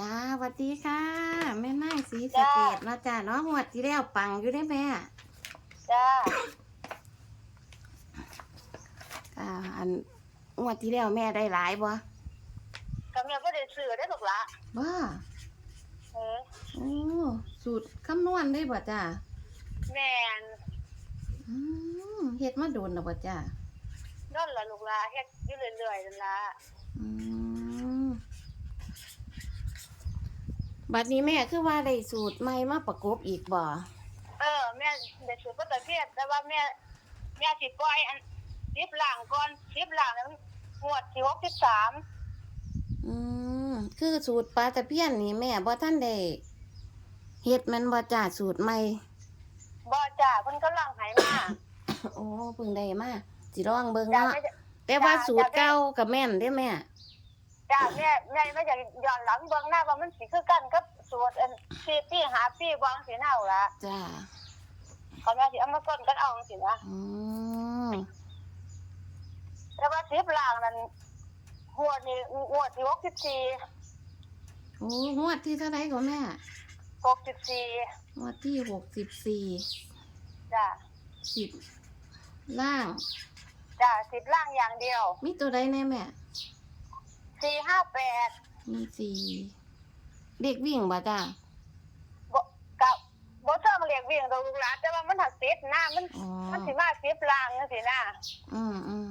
จ้าสวัสดีค่ะ แม่ไม้สีสะเกดเนาะจ้าเนาะหวดที่แล้วปังอยู่ได้แม่จ้าอ่าอันงวดที่แล้วแม่ได้หลายบ่ก็แม่บ่ได้ซื้อได้หรอกละบ่เออโอ้สูตรคำนวณได้บ่จ้าแม่นอืมเฮ็ดมาโดนแล้วบ่จ้านั่นล่ะลูกละเฮ็ดอยู่เรื่อยๆนั่นล่ะอืม บัดนี้แม่คือว่าได้สูตรใหม่มาประกบอีกบ่เออ แม่ได้ซื้อบ่ตะเพียนแต่ว่าแม่แม่สิปล่อยอัน10ล่างก่อน10ล่างนั้นงวดที่63อืมคือสูตรปลาตะเพียนนี่แม่บ่ทันได้เฮ็ดแมันบ่จ้าสูตรใหม่บ่จ้าเพิ่นกำลังให้มาโอ้เพิ่งได้มาสิลองเบิ่งจ้าเนาะแม่จะแต่ว่าจ้าสูตรจ้าเก่ากับแม่นเด้แม่ จ้าแม่แม่ไม่อยากย้อนหลังเบิ่งหน้าว่ามันสิคือกันกับสูตรอัน4ปี5ปีวางสิเนาล่ะจ้าเขาแม่สิเอามาต้นกันเอาจังซี่นะอืมแต่ว่า10ล่างนั้นงวดนี้งวดที่64โอ้งวดที่เท่าไหร่ก็แม่หกสิบสี่งวดที่หกสิบสี่จ้ะสิบล่างจ้ะสิบล่างอย่างเดียว มีตัวใดแน่แม่ สี่ห้าแปดมีสี่เด็กวิ่งบ่จ้าบกับบเทิงเรียกวิ่งตัวลูกหลานแต่ว่ามันหักติดหน้ามัน อ๋อมันสิมาสิบล่างจังซี่นะอืมอืม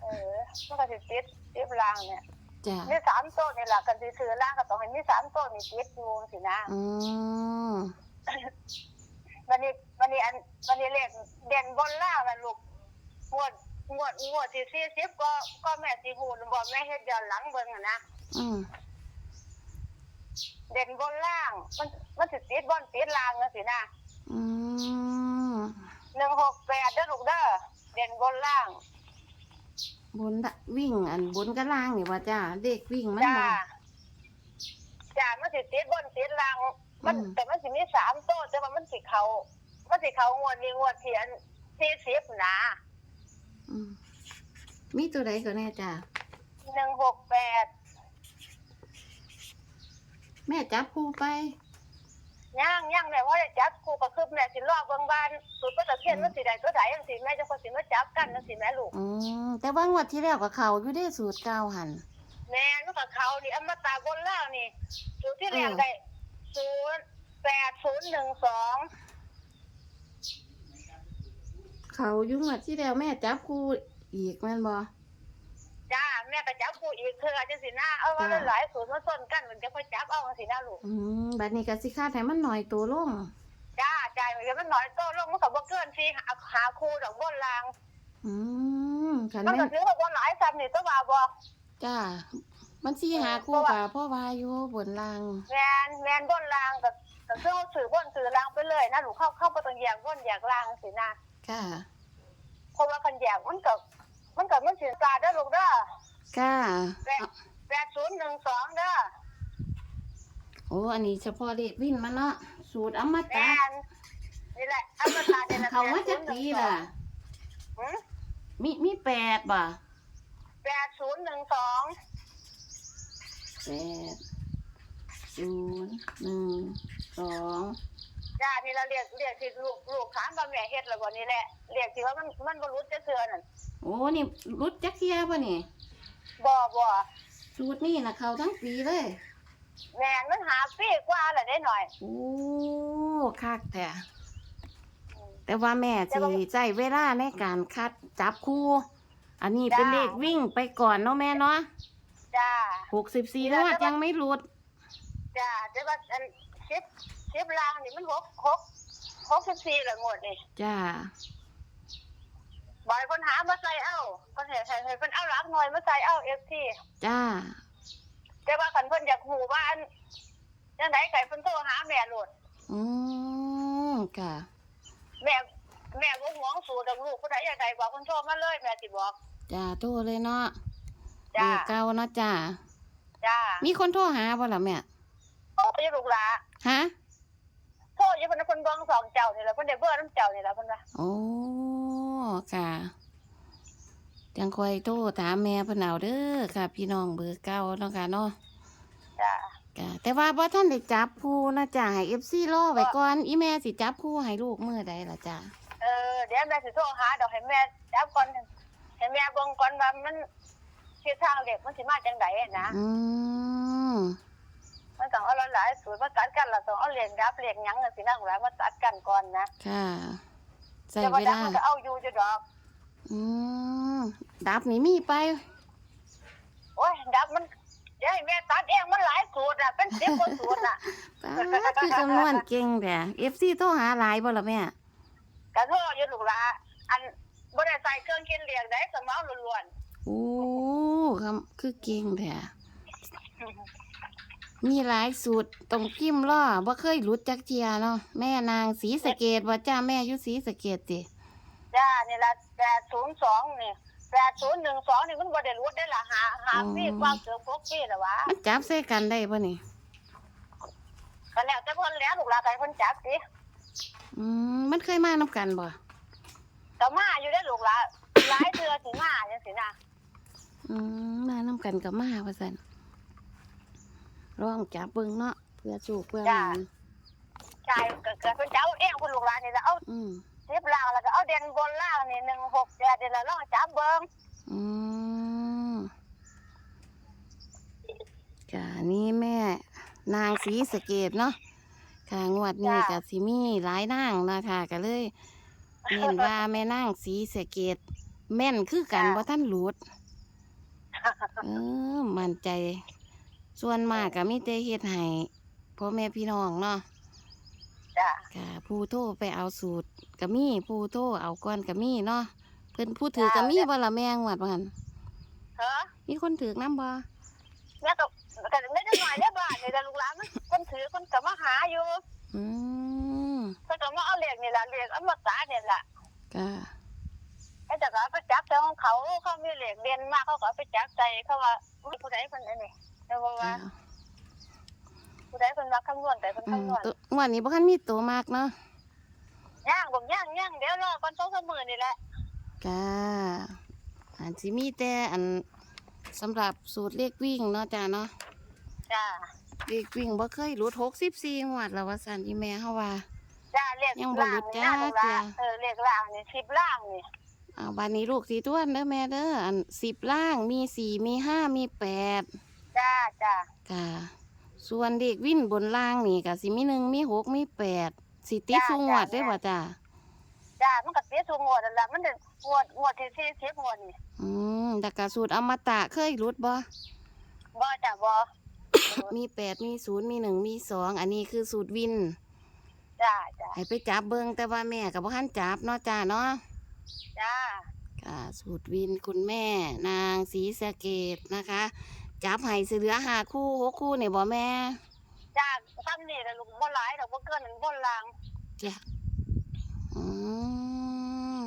เออมันก็สิติดสิบล่างเนี่ยจ้ามีสามต้นนี่แหละกันสิซื้อล่างก็ต้องให้มีสามต้นนี่ติดอยู่จังซี่นะอืมวันนี้วันนี้อันวันนี้เลขเด่นบนล่างน่ะลูกงวด งวดงวดที่สี่สิบก็ก็แม่สิฮู้บ่แม่เฮ็ดย้อนหลังเบิ่งอะนะอืมเด่นบนล่าง มันมันสิติดบนติดล่างจังซี่นะอืมหนึ่งหกแปดเด้อลูกเด้อเด่นบนล่าง บนน่ะวิ่งอันบนกับล่างนี่ว่าจ้าเด็กวิ่งมันจ้าบ่ จ้ามันสิติดบนติดล่าง มันอืม แต่มันสิมีสามโต้แต่ว่ามันสิเขามันสิเขางวดนี้งวดเทียนสี่สิบนะอื มมีตัวใดก็แน่จ้าหนึ่งหกแปดแม่จับคู่ไปย่างย่างแต่ว่าจะจับครูกับคืบแม่สิรอบเบิ่งบ้านสุดก็ตะเพียนมันสิได้ตัวใดจังสิแม่จะคนสิมาจับกันจังสิแม่ลูกอืมแต่ว่างวดที่แล้วก็เขาอยู่ได้สูตรเก่าหันแม่นมันกับเขานี่อมตะบนล่างนี่สูตรที่เรียงเออได้ศูนย์แปดศูนย์หนึ่งสอง เขาอยู่งวดที่แล้วแม่จับคู่อีกแม่นบ่จ้าแม่ก็จับครูอีกเธอจังสินะเอาว่าจ้าหลายสูตรมาส้นกันมันจะค่อยจับเอาจังสินะลูกอืมบัดนี้ก็สิคาดให้มันหน่อยตัวลงจ้าจ่ายมันก็มันน้อยโตลงมันก็บ่เกินที่หาหาครูดอกบนลางอืมคันมันแม่ก็นถือว่าบ่หลายซ้ำนี่ตัวว่าบ่จ้ามันสิหาคู่กับพ่อวาอยู่บนล่างแม่นแม่นบนลางก็ก็คือเอาสื่อบนสื่อลางไปเลยนะลูกเข้าเข้าบ่ต้องแยกบนแยกลางสินะ ค่ะ เพราะว่าคันแยกมันก็มันก็มันสิตาเด้อลูกเด้อค่ะ แปดแปดศูนย์หนึ่งสองเด้อโอ้อันนี้เฉพาะเด็กวินมันเนาะสูตรอมตะแม่นนี่แหละอมตะเนี่ยนะเขาว่าจะปีล่ะหือมีมีแปดบ่แปดศูนย์หนึ่งสองแปดศูนย์หนึ่งสอง จ้านี่เราเรียกเรียกที่ลูกลูกถามว่าแม่เฮ็ดแล้วบ่นี่แหละเรียกที่ว่ามันมันบ่รู้จะเทื่อนั่นโอ้นี่รุดจักเทียป่ะนี่บ่บ่สูตรนี่นะเขาทั้งปีเลย แม่นมันหาปีกว่าแล้วได้หน่อย โอ้คักแต่แต่ว่าแม่สิใจเวลาในการคัดจับคู่ อันนี้เป็นเลขวิ่งไปก่อนเนาะแม่เนาะจ้า หกสิบสี่งวดยังไม่หลุดจ้าแต่ว่าอันชิ ปชิปลางนี่มันหกหกหกสิบสี่ละงวดนี่จ้าบ่อยคนหามาใส่เอ้าคนเห็นเห็นเห็นเพิ่นเอาหลักหน่อยมาใส่เอ้า FT จ้าแต่ว่าคันเพิ่นอยากหูว่าอันจังไดไก่เพิ่นโทรหาแม่โลดอืมค่ะ แม่แม่บ่หวงสูตรดอกลูกผู้ใดอยากได้บอกเพิ่นโทรมาเลยแม่สิบอกจ้าโทรเลยเนาะจ้าเบอร์เก่าเนาะจ้าจ้ามีคนโทรหาบ่ล่ะแม่โทรอยู่ลูกหลาฮะ โทรอยู่เพิ่นเพิ่นเบิ่งสองเจ้านี่แหละเพิ่นได้เบอร์น้ำเจ้านี่แหละเพิ่นว่าโอ้ค่ะจังคอยโทรถามแม่เพนเอาเด้อค่ะ พี่น้องเบอร์เก่าเนาะค่ะเนาะจ้าจ้ะแต่ว่าบ่ท่านได้จับคู่นะจ้ะให้ FC รอไว้ก่อนอีแม่สิจับคู่ให้ลูกมื้อใดล่ะจ้ะเออเดี๋ยวแม่สิโทรหาดอกให้แม่จับก่อนให้แม่เบิ่งก่อนว่ามันทิศทางเด็กมันสิมาจังไดนะอืม มันต้องเอาหลายๆสูตรมาตัดกันแล้วต้องเอาเหรียญดับเหรียญหยังจังซี่นะหลายมาตัดกันก่อนนะค่ะใส่แต่ว่าเวดับลามันก็เอาอยู่จะดอก อืมดับนี่มีไป โอ้ยดับมันเดี๋ยวให้แม่ตัดเองมันหลายสูตรอะเป็น10กว่าสูตรอะ ป๊าดคือคำนวณเก่งแต่ FC โทรหาหลายบ่ล่ะแม่ก็โทษอยู่ลูกหลาอันบ่ได้ใส่เครื่องคิดเลขได้สมองล้วนโอ้คำคือเก่งแต่ๆ มีหลายสูตรต้องพิมพ์ล่อบ่เคยหลุดจักเทียเนาะแม่นางสีสะเกดว่าจ้าแม่อยู่สีสะเกดติจ้านี่ละ802นี่8012นี่มันบ่ได้รู้ได้ล่ะหาหาปีกว่าเกือบพกปีแล้ววะมันจับใส่กันได้ป่ะนี่ก็แล้วแต่เพิ่นแล้วลูกหลานก็ให้เพิ่นจับสิอืมมันเคยมานํกันบ่ก็มาอยู่ได้อลูกหลานหลายเทื่อสิมาจังซี่นะอืมมานํกันกับมาว่าซั่น ลองจับเบิ่งเนาะเพื่อสูกเพื่อหมันใช่ก็ก็เพิ่นจะเอาเองเพิ่นลูกหลานนี่ละเอาอืม10ล่างแล้วก็เอาเด่นบนล่างนี่16แดดนี่ละลองจับเบิ่งอืมค่ะนี่แม่ นางสีสะเกดเนาะค่ะงวดนี้กับสิมีหลายนางนะคะก็เลยเห็นว่าแม่นางสีสะเกดแม่นคือกันว่าท่านหลุดเออมั่นใจ ส่วนมากก็มีแต่เฮ็ดให้พ่อแม่พี่น้องเนาะจ้าค่ะผู้โทรไปเอาสูตรก็มีผู้โทรเอาก่อนก็มีเนาะเพิ่นผู้ถือก็มีบ่ละแม่งวดว่าหั่นเฮ้อมีคนถือนํบ่แล้วก็ก็ไม่ได้หน่อยได้บ้านนี่ละลูกหลานมันคนถือคนก็มาหาอยู่อืมเพิ่นก็มาเอาเลขนี่ล่ะเลขอมตะนี่ล่ะค่ะไอ้แต่ก็เอาไปจับแต่ของเขาเขามีเลขเด่นมากเขาก็เอาไปจับใจเขาว่าผู้ใดเพิ่นอัน นี้แต่ว่าว่าค่ะผู้ใดเพิ่นว่าคำนวณแต่เพิ่นอืมคำนวณตัวงวดนี้บ่คันมีตัวมากเนาะย่างบ่ย่างย่างเดี๋ยวรอก่อนสองสามมื้อนี่แหละค่ะอันสิมีแต่อันสำหรับสูตรเลขวิ่งเนาะจ้าเนาะจ้าเลขวิ่งบ่เคยหลุด64งวดแล้วว่าซั่นอีแม่เฮาว่าจ้าเลขยังบ่ล่างรู้นี่จ้านะลูกหจ้าลานเออเลขล่างนี่สิบล่างนี่เอาบานนี้ลูกสีท้วนเด้อแม่เด้ออันสิบล่างมีสี่มีห้ามีแปดจ้าจ้าค่ะ ส่วนเด็กวิ่นบนล่างนี่ก็สิมีหนึ่งมีหกมีแปดสิติดสูงวัดได้ป่ะจ้าจ้ามันก็เสียสูงงวดนั่นล่ะมันได้งวดงวดที่40งวดนี่อืมแต่กะสูตรอมตะเคยรุดบ่บ่จ้าบ่มีแปดมีศูนย์มีหนึ่งมีสองอันนี้คือสูตรวินจ้าจ้าให้ไปจับเบิงแต่ว่าแม่กับพ่ทันจับเนาะจ้าเนาะจ้าค่ะสูตรวินคุณแม่ นางสีสะเกตนะคะ จับให้สิเหลือหาคู่หกคู่เนี่ยบ่แม่จ้าซ้ำนี่ล่ะลูกบ่หลายดอกบ่เกินนั้นบนล่างจ้ะอืม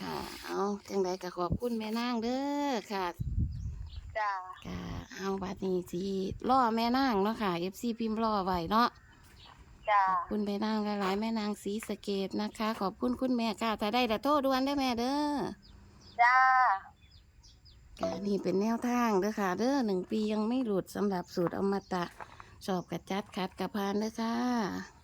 ค่ะ เอาจังใดก็ขอบคุณแม่นางเด้อค่ะจ้าค่ะเอาบัดนี้สิล่อแม่นางเนาะค่ะ FC พิมพ์ล่อไว้เนาะจ้าขอบคุณแม่นางหลายๆแม่นางสีสะเกตนะคะ ขอบคุณคุณแม่ค่ะถ้าได้แต่โทษด่วนได้อแม่เด้อ จ้าค่ะ นี่เป็นแนวทางเด้อค่ะ เด้อหนึ่งปียังไม่หลุดสำหรับสูตรอมตะสอบกระจัดคัดกระพานเด้อค่ะ